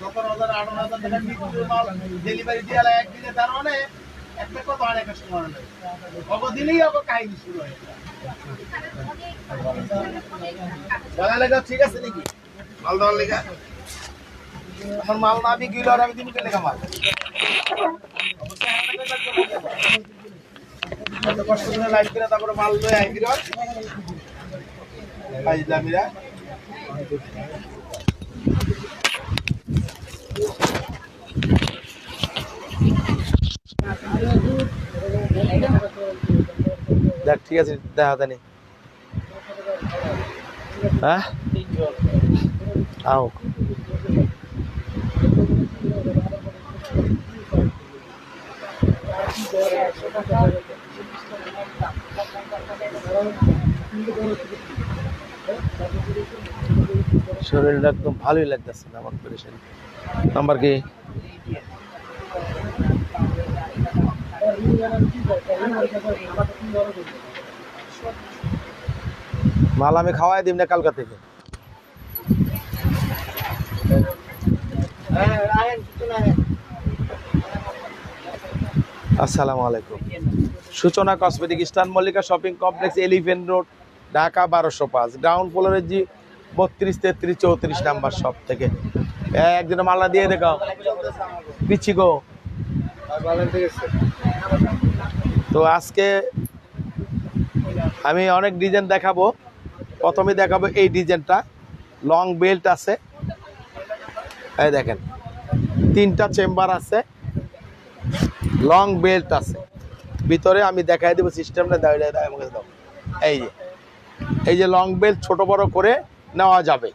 টাকা বিক্রির মাল ডেলিভারি দিয়ে একদিনে তার মানে একটা কত আড়াই কাস্টমার নেই অব দিলেই অব কাহিনী শুরু হয়ে। যায় ঠিক আছে নাকি? মাল দেওয়ার লেগে? আমার মাল না বিক্রি আর আমি দিন লেখা মাল? কষ্ট করে লাইট করে তারপরে মাল লয়ে আই বিরাট ফাইজলামিরা দেখ ঠিক আছে দেখা জানি হ্যাঁ? শরীরটা একদম ভালোই লাগতেছে আমার পেরেশানি নাম্বার কি? মাল আমি খাওয়াই দিম না কালকা থেকে। আসসালামু আলাইকুম। সূচনা কসমেটিক স্টান Mallika shopping complex elephant road, Dhaka বারোশো পাঁচ, গ্রাউন্ড ফ্লোরের জি বত্রিশ তেত্রিশ চৌত্রিশ নাম্বার শপ থেকে। একদিন মাল্লা দিয়ে দেখাও পিচ্ছি গো। তো আজকে আমি অনেক ডিজাইন দেখাবো। প্রথমে দেখাবো এই ডিজাইনটা। লং বেল্ট আছে। এই দেখেন, তিনটা চেম্বার আছে। লং বেল্ট আছে। ভিতরে আমি দেখাই দেবো সিস্টেমটা দাঁড়িয়ে আমাকে দাও। এই যে এই যে লং বেল্ট ছোট বড় করে নেওয়া যাবে।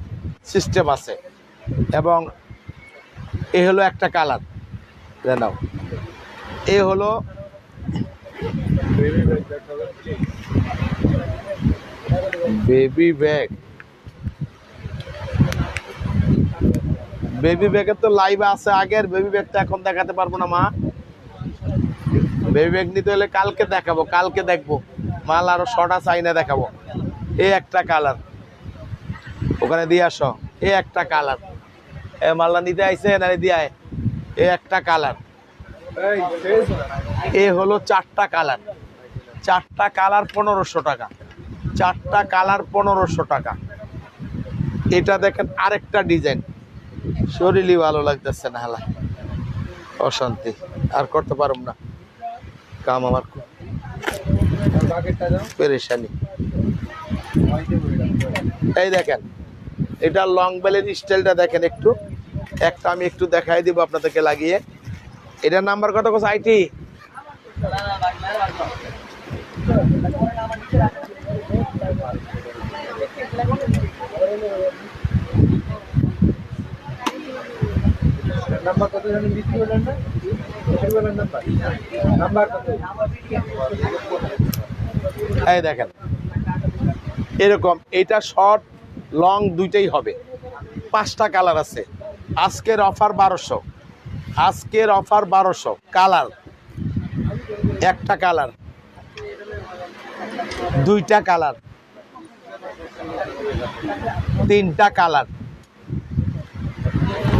সিস্টেম আছে। এবং এ হলো একটা কালার। নাও। এ হলো বেবি ব্যাগ বেবি ব্যাগের তো লাইভ আছে আগের বেবি ব্যাগটা এখন দেখাতে পারব না মা। বেবি ব্যাগ নিতে হলে কালকে দেখাবো কালকে দেখব। মাল আরও ছটা চাইনা দেখাবো। এ একটা কালার। ওখানে দিয়ে আসো। এ একটা কালার। মাল্লা নিতে আইসে না দিয়ে আয় এই একটা কালার। এ হলো চারটা কালার। চারটা কালার পনেরোশো টাকা। চারটা কালার পনেরোশো টাকা। এটা দেখেন আরেকটা ডিজাইন। শরীরই ভালো লাগতেছে না হালা। অশান্তি। আর করতে পারব না। কাম আমার খুব পেরেশানি। এই দেখেন এটা লং বেলের স্টাইলটা দেখেন একটু। একটা আমি একটু দেখাই দিব আপনাদেরকে লাগিয়ে। এটার নাম্বার কত কোথায় আইটি? নাম্বার কত জানেন? বিক্রি বলেন না? নাম্বার নাম্বার কত? এই দেখেন। এরকম এটা শর্ট লং দুইটাই হবে। পাঁচটা কালার আছে। আজকের অফার বারোশো। আজকের অফার বারোশো। কালার। একটা কালার। দুইটা কালার। তিনটা কালার।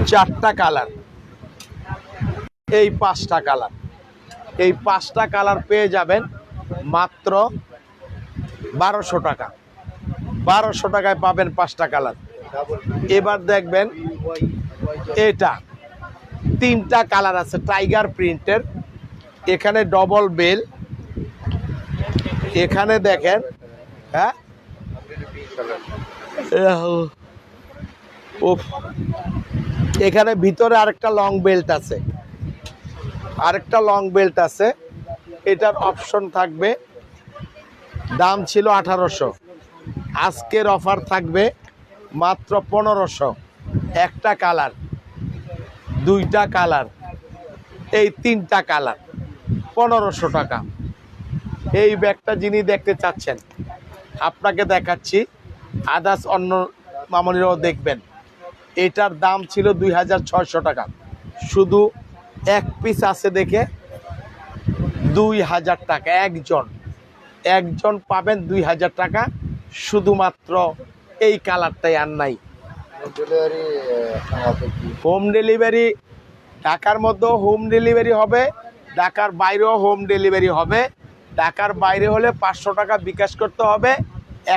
চারটা কালার। এই পাঁচটা কালার। এই পাঁচটা কালার পেয়ে যাবেন মাত্র বারোশো টাকা। বারোশো টাকায় পাবেন পাঁচটা কালার। এবার দেখবেন এটা তিনটা কালার আছে, টাইগার প্রিন্টের। এখানে ডবল বেল। এখানে দেখেন হ্যাঁ। এখানে ভিতরে আরেকটা লং বেল্ট আছে। আরেকটা লং বেল্ট আছে। এটার অপশন থাকবে। দাম ছিল আঠারোশো। আজকের অফার থাকবে মাত্র পনেরোশো। একটা কালার, দুইটা কালার, এই তিনটা কালার, পনেরোশো টাকা। এই ব্যাগটা যিনি দেখতে চাচ্ছেন, আপনাকে দেখাচ্ছি। আদার্স অন্য মামনিরাও দেখবেন। এটার দাম ছিল দুই হাজার ছয়শো টাকা। শুধু এক পিস আছে দেখে দুই হাজার টাকা, একজন। একজন পাবেন দুই হাজার টাকা। শুধুমাত্র এই কালারটাই আর নাই। হোম ডেলিভারি ঢাকার মধ্যেও হোম ডেলিভারি হবে ঢাকার বাইরেও হোম ডেলিভারি হবে। ঢাকার বাইরে হলে পাঁচশো টাকা বিকাশ করতে হবে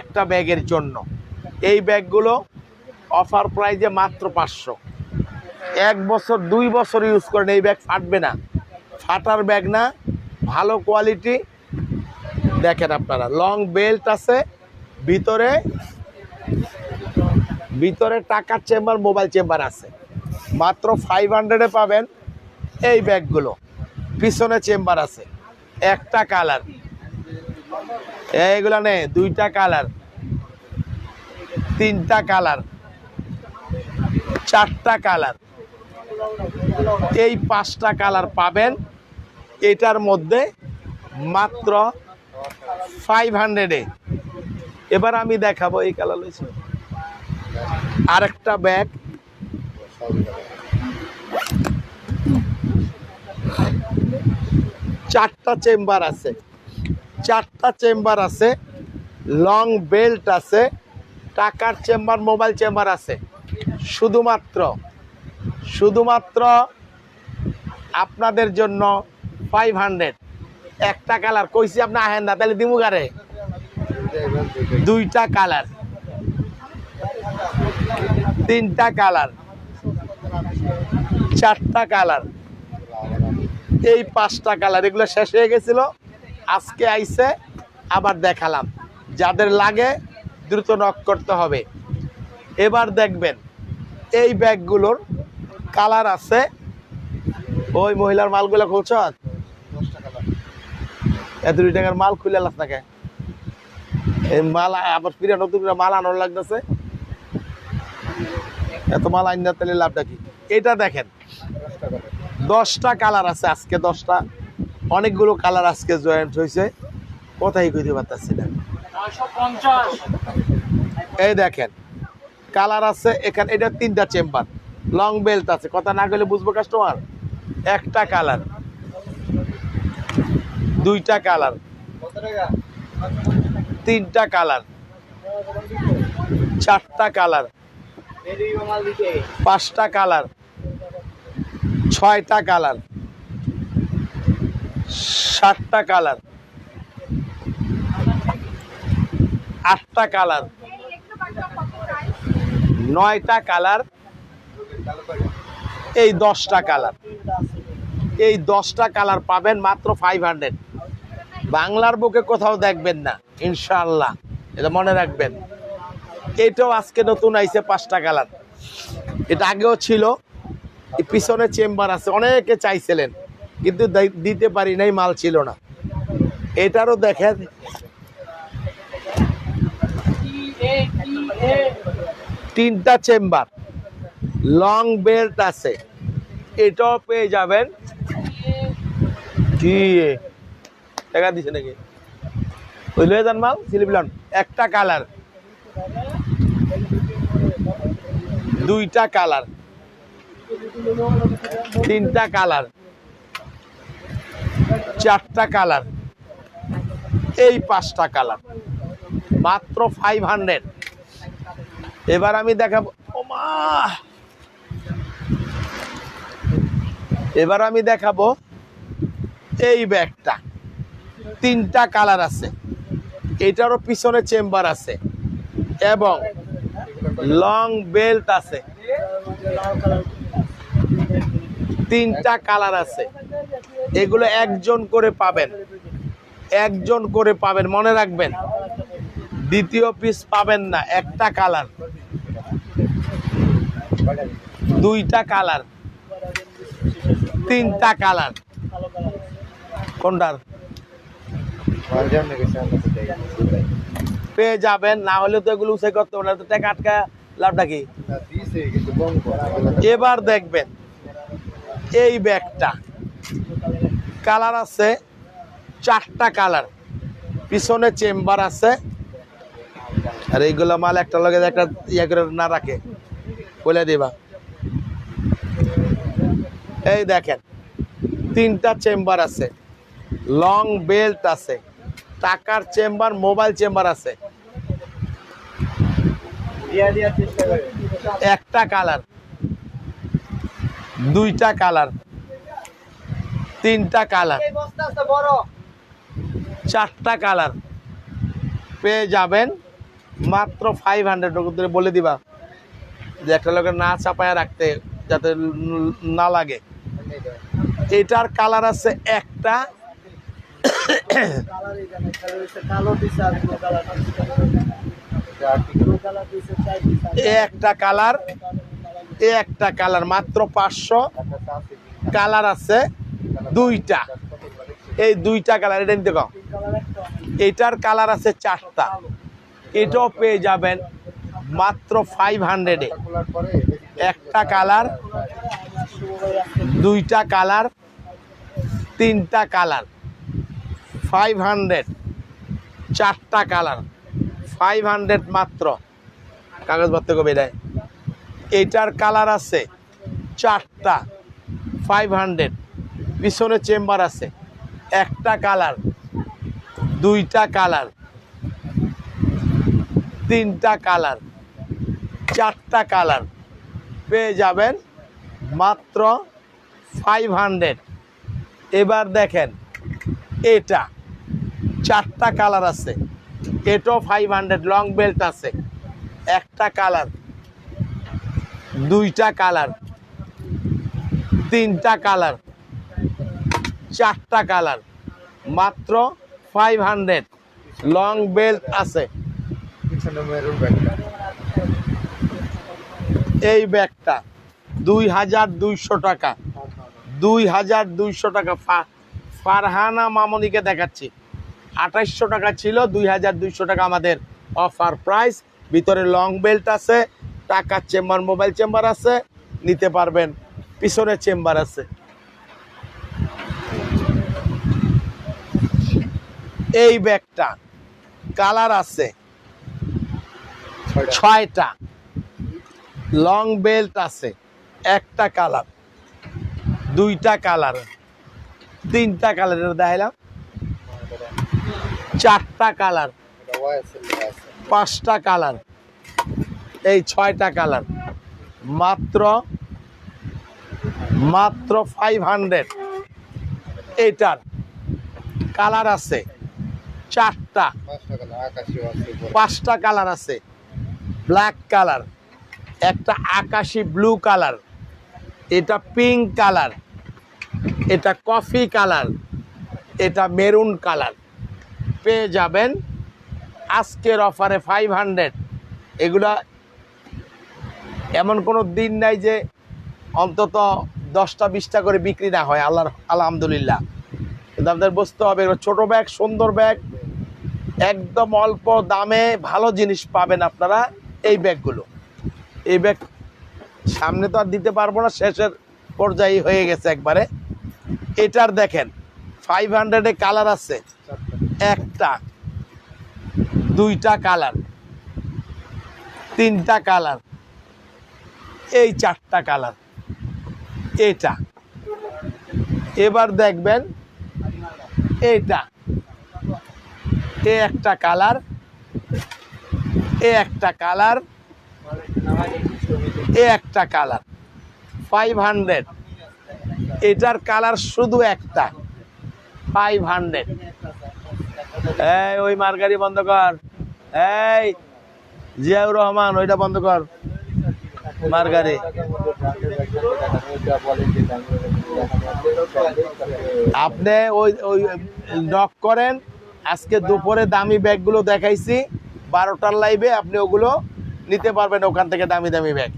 একটা ব্যাগের জন্য। এই ব্যাগগুলো অফার প্রাইজে মাত্র পাঁচশো। এক বছর দুই বছর ইউজ করেন এই ব্যাগ ফাটবে না। ফাটার ব্যাগ না ভালো কোয়ালিটি দেখেন আপনারা। লং বেল্ট আছে ভিতরে ভিতরে টাকার চেম্বার, মোবাইল চেম্বার আছে। মাত্র ফাইভ হান্ড্রেডে পাবেন এই ব্যাগগুলো। পিছনে চেম্বার আছে। একটা কালার। এইগুলো নে, দুইটা কালার। তিনটা কালার। চারটা কালার। এই পাঁচটা কালার পাবেন। এটার মধ্যে মাত্র ফাইভ হান্ড্রেডে এবার আমি দেখাবো এই কালার লইছি। আরেকটা ব্যাগ। চারটা চেম্বার আছে। চারটা চেম্বার আছে। লং বেল্ট আছে। টাকার চেম্বার, মোবাইল চেম্বার আছে। শুধুমাত্র। শুধুমাত্র আপনাদের জন্য ফাইভ হান্ড্রেড একটা কালার কইছি আপনি আহেন না, তাহলে দিমু গারে দুইটা কালার। তিনটা কালার। চারটা কালার। এই পাঁচটা কালার, এগুলো শেষ হয়ে গেছিল। আজকে আইসে আবার দেখালাম। যাদের লাগে দ্রুত নক করতে হবে। এবার দেখবেন, এই ব্যাগগুলোর কালার আছে। ওই মহিলার মালগুলো খুলছ? এত দুই টাকার মাল খুলে লাস নাকি এই আবার মাল লাগতেছে। এত এটা দেখেন, দশটা কালার আছে আজকে, দশটা। অনেকগুলো কালার আজকে জয়েন্ট হয়েছে কোথায় কইতে পারতেছি না। এই দেখেন, কালার আছে এখানে, এটা তিনটা চেম্বার। লং বেল্ট আছে, কথা না গেলে বুঝব কাস্টমার? একটা কালার। দুইটা কালার। তিনটা কালার। চারটা কালার। পাঁচটা কালার। ছয়টা কালার। সাতটা কালার। আটটা কালার। নয়টা কালার। এই দশটা কালার। এই দশটা কালার পাবেন মাত্র ফাইভ হান্ড্রেড বাংলার বুকে কোথাও দেখবেন না। ইনশাল্লাহ এটা মনে রাখবেন। এটাও আজকে নতুন আইছে পাঁচটা কালার। এটা আগেও ছিল পিছনে চেম্বার আছে, অনেকে চাইছিলেন, কিন্তু দিতে পারি নাই, মাল ছিল না। এটারও দেখেন। তিনটা চেম্বার, লং বেল্ট আছে। এটাও পেয়ে যাবেন। কি টাকা দিছে নাকি? ওই লয়ে যান মাল সিলিপিলন একটা কালার। দুইটা কালার। তিনটা কালার। চারটা কালার। এই পাঁচটা কালার। মাত্র ফাইভ হান্ড্রেড এবার আমি দেখাবো ওমা এবার আমি দেখাবো এই ব্যাগটা। তিনটা কালার আছে। এটারও পিছনে চেম্বার আছে। এবং লং বেল্ট আছে। তিনটা কালার আছে। এগুলো একজন করে পাবেন। একজন করে পাবেন, মনে রাখবেন। দ্বিতীয় পিস পাবেন না, একটা কালার। দুইটা কালার। তিনটা কালার। কোনটার মালজাম নাকি সামনে থেকে পেয়ে যাবেন, না হলে তো এগুলো উঠে করতে পারে তো টাকা আটকা লাভটা কি? এবার দেখবেন, এই ব্যাগটা, কালার আছে, চারটা কালার, পিছনে চেম্বার আছে। আর এইগুলো মাল একটা লগে একটা ইয়ে করে না রাখে, বলে দিবা। এই দেখেন, তিনটা চেম্বার আছে, লং বেল্ট আছে। টাকার চেম্বার মোবাইল চেম্বার আছে। একটা কালার। দুইটা কালার। তিনটা কালার। চারটা কালার। পেয়ে যাবেন মাত্র ফাইভ হান্ড্রেড ধরে বলে দিবা যে একটা লোকের না চাপায় রাখতে যাতে না লাগে। এটার কালার আছে একটা। একটা কালার একটা কালার, মাত্র পাঁচশো। কালার আছে দুইটা। এই দুইটা কালার, এটা নিতে একটা এটার কালার আছে চারটা। এটাও পেয়ে যাবেন মাত্র ফাইভ হান্ড্রেডে একটা কালার, দুইটা কালার, তিনটা কালার। ফাইভ হান্ড্রেড চারটা কালার। ফাইভ হান্ড্রেড মাত্র। কাগজপত্র কবে দেয়। এটার কালার আছে চারটা। ফাইভ হান্ড্রেড পিছনে চেম্বার আছে একটা কালার। দুইটা কালার। তিনটা কালার। চারটা কালার। পেয়ে যাবেন মাত্র ফাইভ হান্ড্রেড এবার দেখেন, এটা। চারটা কালার আছে। এটাও ফাইভ হান্ড্রেড লং বেল্ট আছে। একটা কালার দুইটা কালার তিনটা কালার চারটা কালার। মাত্র ফাইভ হান্ড্রেড লং বেল্ট আছে। এই ব্যাগটা দুই হাজার দুইশো টাকা। দুই হাজার দুইশো টাকা। ফারহানা মামনিকে দেখাচ্ছি। আঠাইশশো টাকা ছিল দুই হাজার দুইশো টাকা আমাদের অফার প্রাইস ভিতরে লং বেল্ট আছে টাকার চেম্বার মোবাইল চেম্বার আছে নিতে পারবেন পিছনে চেম্বার আছে। এই ব্যাগটা কালার আছে। ছয়টা। লং বেল্ট আছে একটা কালার দুইটা কালার তিনটা কালার এটা দেখাইলাম। চারটা কালার। পাঁচটা কালার। এই ছয়টা কালার। মাত্র মাত্র ফাইভ হান্ড্রেড এইটার কালার আছে চারটা। পাঁচটা কালার আছে। Black colour. একটা আকাশি ব্লু কালার। এটা পিঙ্ক কালার। এটা কফি কালার। এটা মেরুন কালার। পেয়ে যাবেন আজকের অফারে ফাইভ হান্ড্রেড এগুলা এমন কোনো দিন নাই যে অন্তত দশটা, বিশটা করে বিক্রি না হয়, আল্লাহর, আলহামদুলিল্লাহ। কিন্তু আপনাদের বুঝতে হবে ছোটো ব্যাগ সুন্দর ব্যাগ একদম অল্প দামে ভালো জিনিস পাবেন আপনারা এই ব্যাগগুলো এই ব্যাগ সামনে তো আর দিতে পারব না, শেষের পর্যায়ে হয়ে গেছে একবারে। এটার দেখেন ফাইভ হান্ড্রেডে কালার আছে। একটা, দুইটা কালার, তিনটা কালার, এই চারটা কালার, এটা। এবার দেখবেন এটা এ একটা কালার, এ একটা কালার, এ একটা কালার। ফাইভ হান্ড্রেড এটার কালার শুধু একটা। ফাইভ হান্ড্রেড এই, ওই মার্গারি বন্ধ কর। এই, জিয়াউর রহমান, ওইটা বন্ধ কর। মার্গারি আপনি ওই ওই নক করেন। আজকে দুপুরে দামি ব্যাগগুলো দেখাইছি। বারোটার লাইভে আপনি ওগুলো নিতে পারবেন ওখান থেকে দামি দামি ব্যাগ।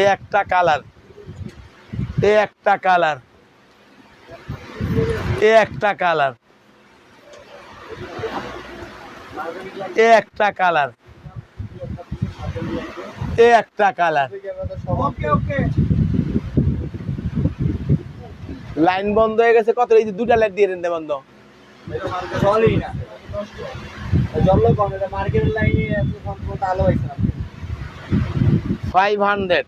এ একটা কালার এ একটা কালার এ একটা কালার এ একটা কালার। এ একটা কালার। ওকে ওকে। লাইন বন্ধ হয়ে গেছে কত? এই যে দুটা লাইট দিয়ে দেন বন্ধ। চলই না। জল্লো কম এটা মার্কেটের লাইনে এত সম্পূর্ণ আলো হয়েছে না ফাইভ হান্ড্রেড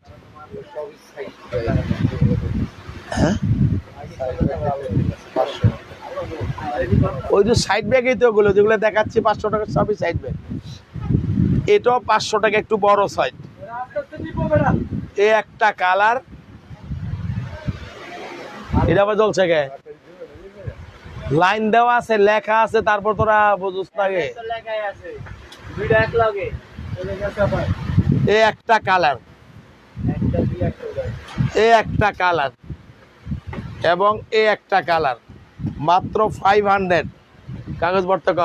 হ্যাঁ ওই যে সাইড ব্যাগই তো ওগুলো যেগুলো দেখাচ্ছি, পাঁচশো টাকা সবই সাইড ব্যাগ এটাও পাঁচশো টাকা, একটু বড় সাইড এ একটা কালার এটা আবার কে? লাইন দেওয়া আছে, লেখা আছে, তারপর তোরা বুঝুস না গে এ একটা কালার এ একটা কালার এবং এ একটা কালার মাত্র ফাইভ হান্ড্রেড কাগজ পড়তে ক।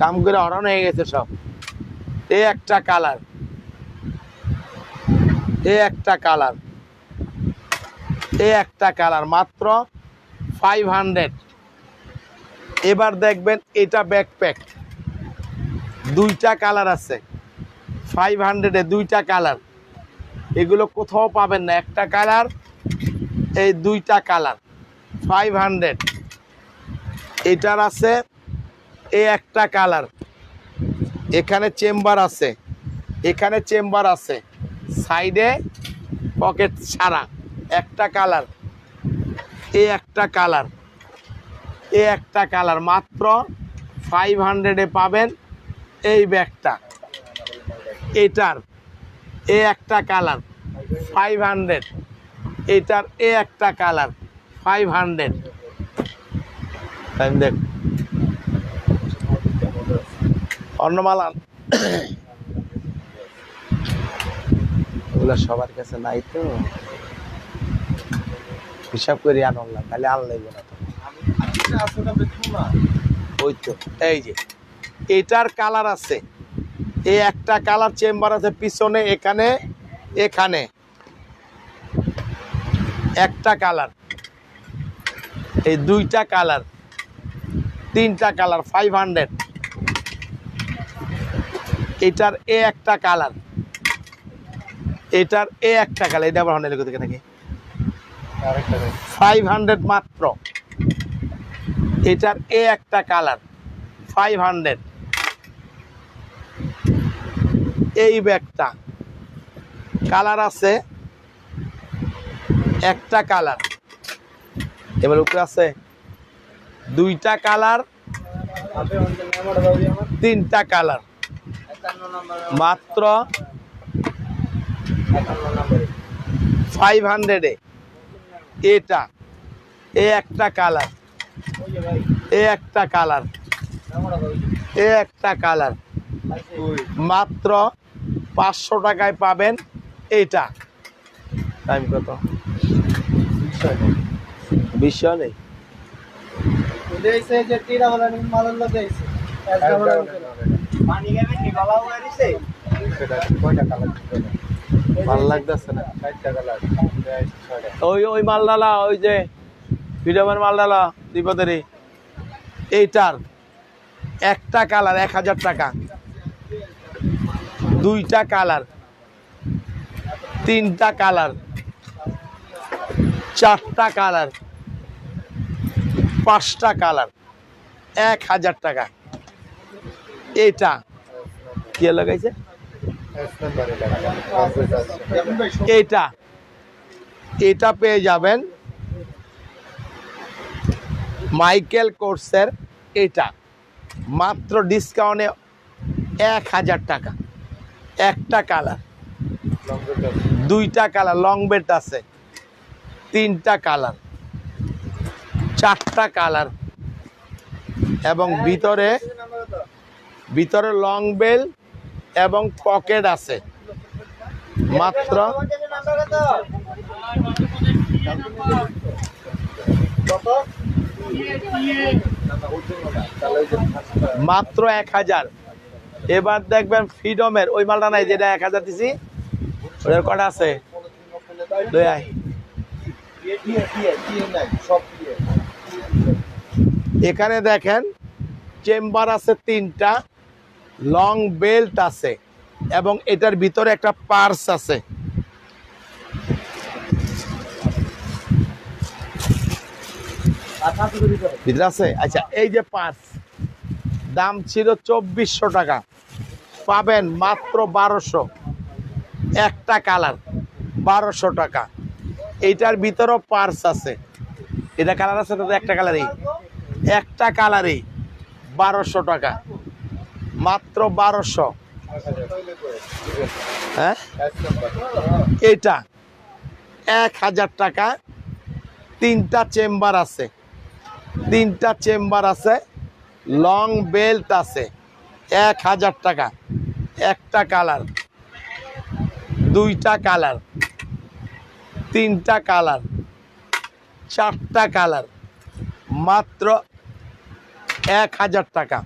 কাম করে অরান হয়ে গেছে সব। এ একটা কালার এ একটা কালার এ একটা কালার মাত্র ফাইভ হান্ড্রেড এবার দেখবেন এটা ব্যাকপ্যাক দুইটা কালার আছে। ফাইভ হান্ড্রেডে দুইটা কালার এগুলো কোথাও পাবেন না। একটা কালার এই দুইটা কালার ফাইভ হান্ড্রেড এটার আছে এই একটা কালার। এখানে চেম্বার আছে, এখানে চেম্বার আছে। সাইডে পকেট ছাড়া একটা কালার, এ একটা কালার, এ একটা কালার। মাত্র ফাইভ হান্ড্রেডে পাবেন এই ব্যাগটা। এটার এ একটা কালার ফাইভ হান্ড্রেড এটার এ একটা কালার ফাইভ হান্ড্রেড দেখ অন্নমালা। ওগুলো সবার কাছে নাই তো। হিসাব করে আনলাম তাহলে আন লাগবে না তো। ওই তো এই যে। এটার কালার আছে। এই একটা কালার চেম্বার আছে পিছনে এখানে এখানে। একটা কালার। এই দুইটা কালার। তিনটা কালার ফাইভ হান্ড্রেড এটার এ একটা কালার। এটার এ একটা কালার। এটা আবার হন্ডেল থেকে নাকি ফাইভ হান্ড্রেড মাত্র। এটার এ একটা কালার। ফাইভ হান্ড্রেড এই ব্যাগটা। কালার আছে একটা কালার। এবার উপরে আছে দুইটা কালার, তিনটা কালার। মাত্র ফাইভ হান্ড্রেডে এটা, এ একটা কালার। এ একটা কালার। এ একটা কালার। মাত্র পাঁচশো টাকায় পাবেন এইটা। টাইম কত? বিশ্ব নেই। দেইছে যে টিরা বলা নি মালাল দেইছে পানি গাবে নি বাবা ওয়ারিছে সেটা কয়টা কালার ভালো লাগতেছে না। ওই ওই মালডালা ওই যে ভিডিওমের মালডালা দ্বিপদেরই এইটার একটা কালার এক হাজার টাকা। দুইটা কালার। তিনটা কালার। চারটা কালার। পাঁচটা কালার। এক হাজার টাকা। এটা কে লাগাইছে? এইটা। এটা পেয়ে যাবেন মাইকেল কোর্সের এটা মাত্র ডিসকাউন্টে এক হাজার টাকা। একটা কালার। দুইটা কালার, লং বেড আছে। তিনটা কালার। চারটা কালার। এবং ভিতরে ভিতরে লং বেল এবং পকেট আছে। মাত্র মাত্র এক হাজার। এবার দেখবেন ফ্রিডমের ওই মালটা নাই যেটা এক হাজার দিছি। ওদের কটা আছে। এখানে দেখেন, চেম্বার আছে তিনটা, লং বেল্ট আছে, এবং এটার ভিতরে একটা পার্স আছে। আছে? আচ্ছা এই যে পার্স, দাম ছিল চব্বিশশো টাকা। পাবেন মাত্র বারোশো। একটা কালার, বারোশো টাকা। এইটার ভিতরেও পার্স আছে। এটা কালার আছে তো একটা কালারই একটা কালারই বারোশো টাকা। মাত্র বারোশো। হ্যাঁ? এটা এক হাজার টাকা। তিনটা চেম্বার আছে। তিনটা চেম্বার আছে। লং বেল্ট আছে। এক হাজার টাকা। একটা কালার দুইটা কালার তিনটা কালার, চারটা কালার, মাত্র এক হাজার টাকা।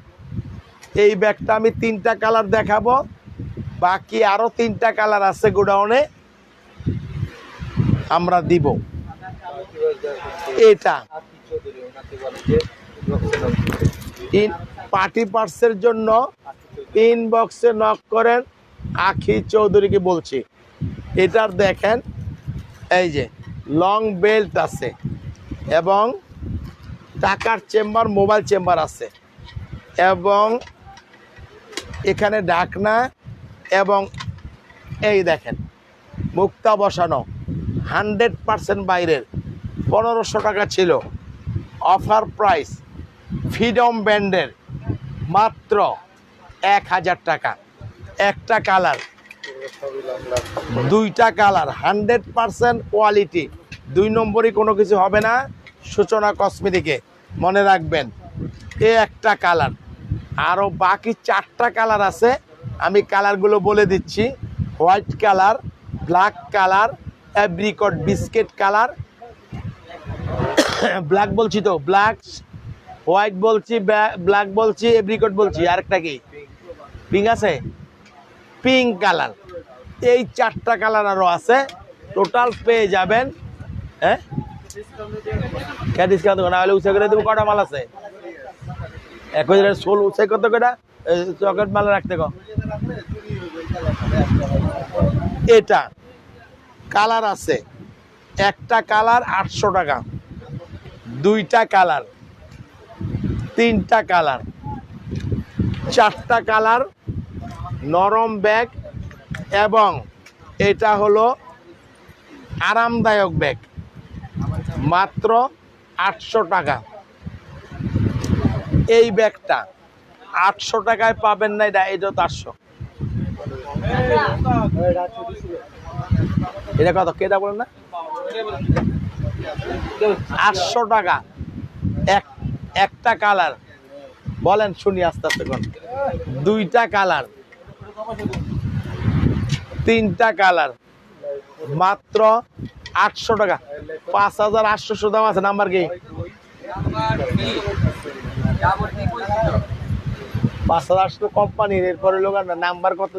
এই ব্যাগটা আমি তিনটা কালার দেখাবো, বাকি আরও তিনটা কালার আছে গোডাউনে, আমরা দিব। এটা পার্টি পার্টসের জন্য ইনবক্সে নক করেন আখি চৌধুরীকে বলছি। এটার দেখেন এই যে লং বেল্ট আছে এবং টাকার চেম্বার মোবাইল চেম্বার আছে এবং এখানে ডাকনা এবং এই দেখেন, মুক্তা বসানো হান্ড্রেড পার্সেন্ট বাইরের, পনেরোশো টাকা ছিল। অফার প্রাইস, ফ্রিডম ব্যান্ডের, মাত্র এক হাজার টাকা। একটা কালার দুইটা কালার, হান্ড্রেড পার্সেন্ট কোয়ালিটি। দুই নম্বরই কোনো কিছু হবে না, সূচনা কসমেটিকে মনে রাখবেন। এ একটা কালার। আরও বাকি চারটা কালার আছে, আমি কালারগুলো বলে দিচ্ছি। White colour, black colour apricot biscuit colour. Black বলছি তো, ব্ল্যাক, হোয়াইট বলছি ব্ল্যাক বলছি এব্রিকট বলছি। আরেকটা কি? পিঙ্ক আছে? Pink colour. এই চারটা কালার আরও আছে। টোটাল পেয়ে যাবেন হ্যাঁ? কে ডিসকাউন্ট না হলে উঁচে করে দেবো, কটা মাল আছে? হাজার ষোল উঁচে কত কটা চকেট মাল রাখতে কো। এটা কালার আছে। একটা কালার আটশো টাকা। দুইটা কালার। তিনটা কালার। চারটা কালার নরম ব্যাগ এবং এটা হলো আরামদায়ক ব্যাগ। মাত্র আটশো টাকা। এই ব্যাগটা আটশো টাকায় পাবেন না, এটা এটা তো আটশো এটা কত? কেটা বলেন না? আটশো টাকা। এক, একটা কালার। বলেন শুনি আস্তে আস্তে দুইটা কালার। তিনটা কালার। মাত্র আটশো টাকা। পাঁচ হাজার আটশোশো দাম আছে, নাম্বার কি? পাঁচ হাজার আটশো কোম্পানির নাম্বার কত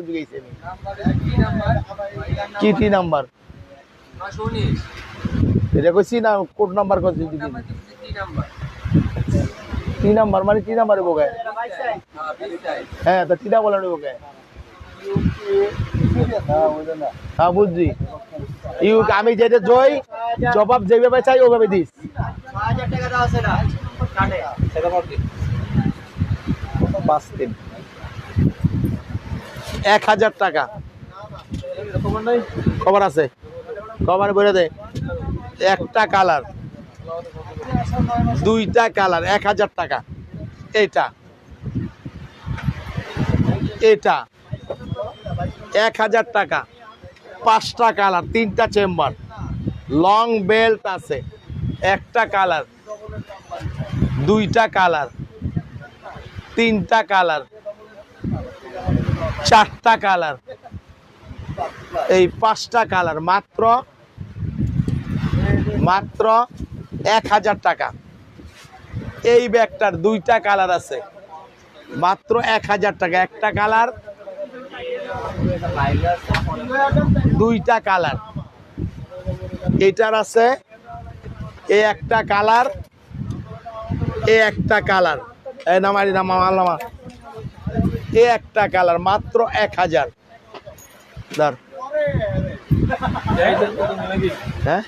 কি নাম্বার? নাম্বার তিন নাম্বার? মানে হ্যাঁ বলেন হ্যাঁ বুঝছি ইউ, আমি যেটা জয়, জবাব যেভাবে চাই ওভাবে দিস। এক হাজার টাকা। খবর আছে। খবর বলে দে। একটা কালার। দুইটা কালার, এক হাজার টাকা। এটা এটা এক হাজার টাকা। পাঁচটা কালার, তিনটা চেম্বার। লং বেল্ট আছে, একটা কালার, দুইটা কালার, তিনটা কালার, চারটা কালার। এই পাঁচটা কালার মাত্র মাত্র এক হাজার টাকা। এই ব্যাগটার দুইটা কালার আছে, মাত্র এক হাজার টাকা। একটা কালার দুইটা কালার। এটার আছে এ একটা কালার, এ একটা কালার। এই নামারি নামা নামা এ একটা কালার, মাত্র এক হাজার। ধর। হ্যাঁ?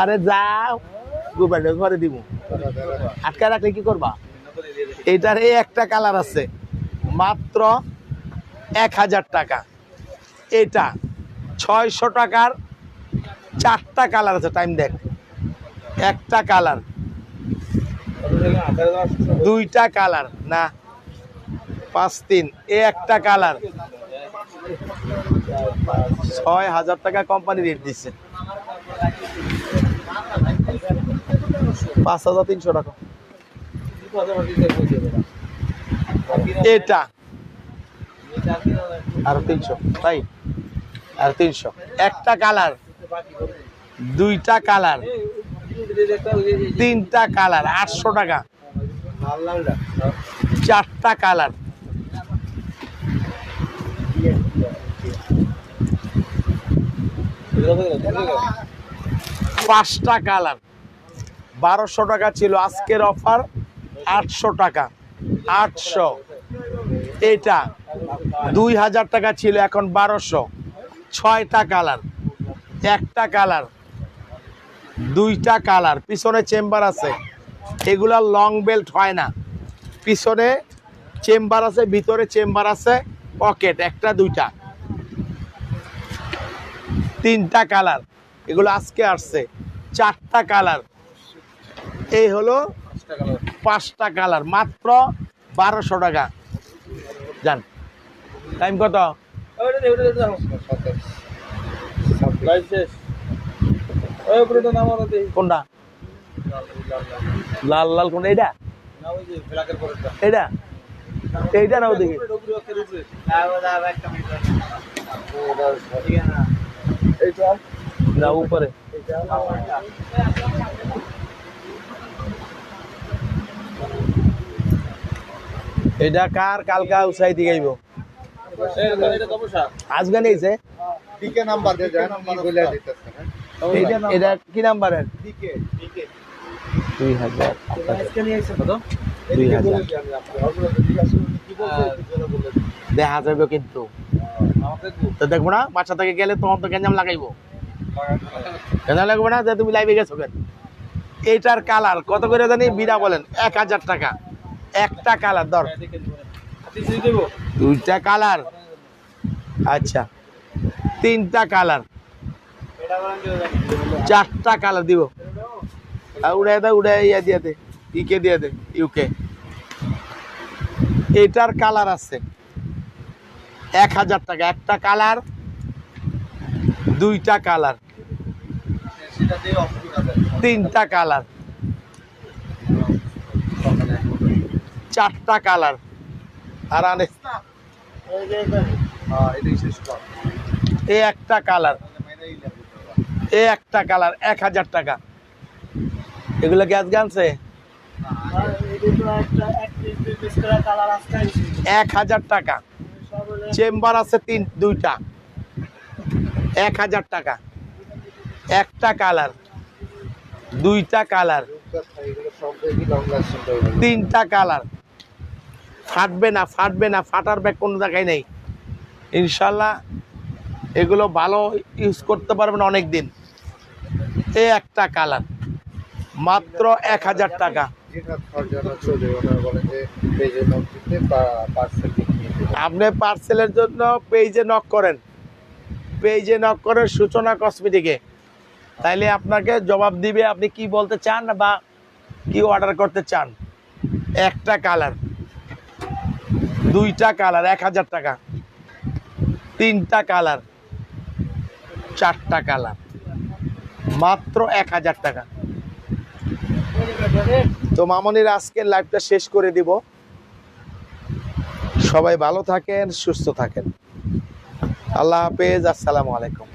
আরে যাও। ঘরে দিব আটকা রাখলে কি করবা? এটার এই একটা কালার আছে, মাত্র এক হাজার টাকা। এটা ছয়শো টাকার চারটা কালার আছে টাইম দেখ। একটা কালার। দুইটা কালার, না। পাঁচ তিন, এ একটা কালার। ছয় হাজার টাকা কোম্পানি রেট দিচ্ছে। পাঁচ হাজার তিনশো টাকা। এটা আর তিনশো। তাই আর তিনশো। একটা কালার, দুইটা কালার, তিনটা কালার, আটশো টাকা। চারটা কালার। পাঁচটা কালার। বারোশো টাকা ছিল আজকের অফার, আটশো টাকা। আটশো। এটা দুই হাজার টাকা ছিল এখন বারোশো। ছয়টা কালার, একটা কালার, দুইটা কালার। পিছনে চেম্বার আছে, এগুলা লং বেল্ট হয় না। পিছনে চেম্বার আছে, ভিতরে চেম্বার আছে পকেট একটা, দুইটা। তিনটা কালার, এগুলো আজকে আসছে। চারটা কালার, এই হলো পাঁচটা কালার। মাত্র বারোশো টাকা। যান। টাইম কত? কোনটা? লাল লাল কোনটা? এটা এটা এইটা? না ওদিকে না উপরে। এটা কার কালকা উসাই দিয়ে গাইব? আজকে নেইছে দিকে নাম্বার দিয়ে যান কি বলে দিতেছে এটা- এটা কি নাম্বারের আজকে নিয়ে এসে কত? দুই হাজার। কি বলছে? দেখা যাবে কিন্তু। তো দেখব না বাচ্চা থেকে গেলে তখন তো গেঞ্জাম লাগাইবো? গেঞ্জাম লাগবে না যে তুমি লাইভে গেছো কেন? এইটার কালার কত করে জানি? বিনা বলেন এক হাজার টাকা। একটা কালার ধর। দুইটা কালার? আচ্ছা। তিনটা কালার। চারটা কালার দিব। আর উড়ে দে উড়ে ইয়া দিয়ে দে ইকে দিয়ে দে ইউকে এটার কালার আছে। এক হাজার টাকা। একটা কালার, দুইটা কালার। তিনটা কালার। চারটা কালার। আর আনে হ্যাঁ এটাই শেষ কর। এ একটা কালার। এ একটা কালার, এক হাজার টাকা। এগুলো গ্যাস গানছে এক হাজার টাকা। চেম্বার আছে তিন, দুইটা। এক হাজার টাকা। একটা কালার। দুইটা কালার। তিনটা কালার। ফাটবে না ফাটবে না, ফাটার ব্যাগ কোনো জায়গায় নেই। ইনশাল্লাহ এগুলো ভালো ইউজ করতে পারবেন অনেক দিন এ একটা কালার মাত্র এক হাজার টাকা। আপনি পার্সেলের জন্য পেজে নক করেন। পেজে নক করেন সূচনা কসমেটিকে তাইলে আপনাকে জবাব দিবে আপনি কি বলতে চান বা কি অর্ডার করতে চান। একটা কালার দুইটা কালার, এক হাজার টাকা। তিনটা কালার, চারটা কালার। মাত্র এক হাজার টাকা। তো মামনির আজকের লাইভটা শেষ করে দিব। সবাই ভালো থাকেন, সুস্থ থাকেন। আল্লাহ হাফেজ, আসসালামু আলাইকুম।